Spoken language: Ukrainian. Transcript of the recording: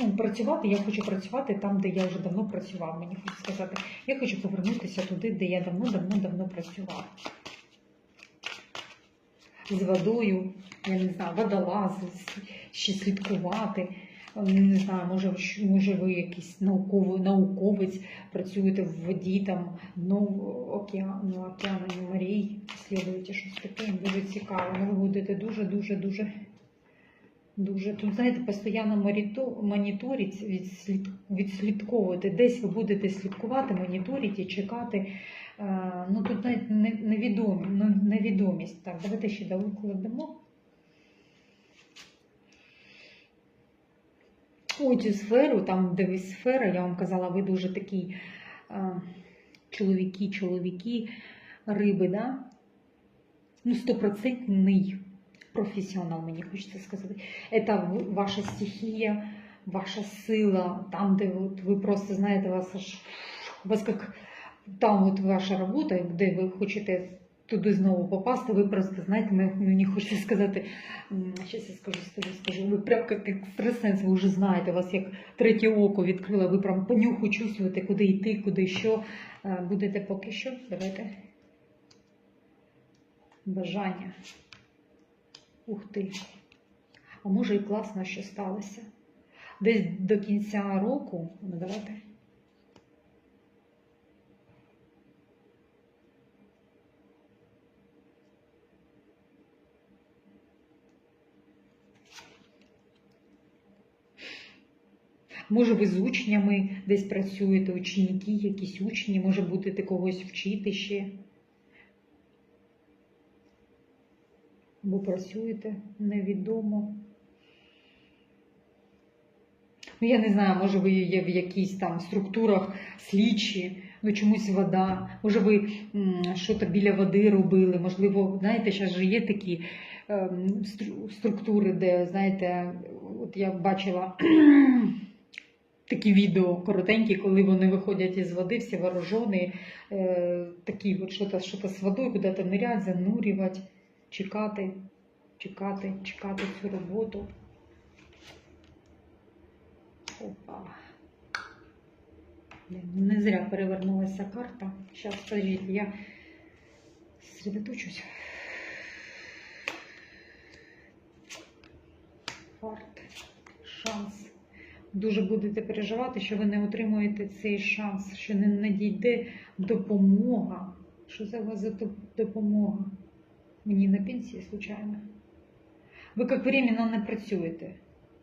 ну, працювати, я хочу працювати там, де я вже давно працював. Мені хочуть сказати, я хочу повернутися туди, де я давно-давно-давно працював. З водою, я не знаю, водолази, ще слідкувати. Не знаю, може, може ви якийсь науковий, науковець, працюєте в воді, там, ну, океан, ну, океану, ну, морей, слідуєте щось таке, дуже цікаво. Ну, ви будете дуже-дуже дуже. Тут, знаєте, постійно моніторить, відслідковувати. Десь ви будете слідкувати, моніторити, чекати. Е, ну тут навіть невідомі, ну, невідомість. Так, давайте ще докладемо. Ой, цю сферу, там, де ви сфера, я вам казала, ви дуже такі е, чоловіки, чоловіки, риби, да? Ну, стопроцентний професіонал, мені хочеться сказати. Это ваша стихія, ваша сила, там, де от ви просто знаєте, вас аж вас як там от ваша робота, де ви хочете туди знову попасти, ви просто знаєте, мені- мені хочеться сказати, зараз я скажу, скажу, скажу, ви прям як екстрасенс, ви вже знаєте, вас як третє око відкрило, ви прям по нюху чувствуєте, куди йти, куди що. Е, Будете поки що, давайте. Бажання. Ух ти. А може і класно, що сталося. Десь до кінця року, ну давайте. Може, ви з учнями десь працюєте, ученики, якісь учні, може будете когось вчити ще. Або працюєте невідомо. Ну, я не знаю, може ви є в якійсь там структурах слідчі, ну чомусь вода, може ви щось біля води робили, можливо, знаєте, зараз же є такі стру- структури, де, знаєте, от я бачила такі відео коротенькі, коли вони виходять із води, всі вооружені, е, такі от що-то з водою, куди-то нырять, занурювати, чекати, чекати, чекати цю роботу. Опа. Не зря перевернулася карта. Зараз, подождіть, я сосредоточусь. Фарт, шанс. Дуже будете переживати, що ви не отримуєте цей шанс, що не надійде допомога. Що у вас за допомога? Мені на пенсії, случайно. Ви як временно не працюєте.